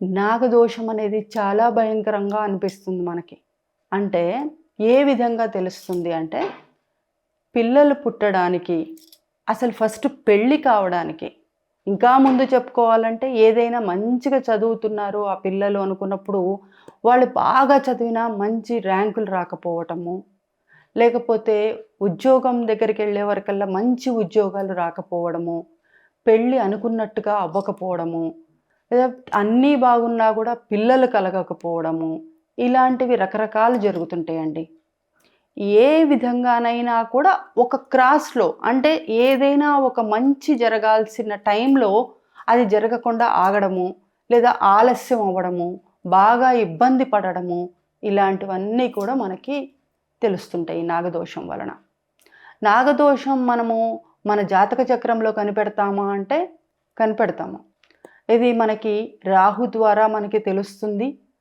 నాగదోషం అనేది చాలా భయంకరంగా అనిపిస్తుంది మనకి. అంటే ఏ విధంగా తెలుస్తుంది అంటే పిల్లలు పుట్టడానికి అసలు ఫస్ట్ పెళ్ళి కావడానికి ఇంకా ముందు చెప్పుకోవాలంటే ఏదైనా మంచిగా చదువుతున్నారు ఆ పిల్లలు అనుకున్నప్పుడు వాళ్ళు బాగా చదివినా మంచి ర్యాంకులు రాకపోవటము లేకపోతే ఉద్యోగం దగ్గరికి వెళ్ళే వరకల్లా మంచి ఉద్యోగాలు రాకపోవడము పెళ్ళి అనుకున్నట్టుగా అవ్వకపోవడము లేదా అన్నీ బాగున్నా కూడా పిల్లలు కలగకపోవడము ఇలాంటివి రకరకాలు జరుగుతుంటాయండి. ఏ విధంగానైనా కూడా ఒక క్రాస్లో అంటే ఏదైనా ఒక మంచి జరగాల్సిన టైంలో అది జరగకుండా ఆగడము లేదా ఆలస్యం అవ్వడము బాగా ఇబ్బంది పడడము ఇలాంటివన్నీ కూడా మనకి తెలుస్తుంటాయి నాగదోషం వలన. నాగదోషం మనము మన జాతక చక్రంలో కనిపెడతామా అంటే కనిపెడతాము. ఇది మనకి రాహు ద్వారా మనకి తెలుస్తుంది.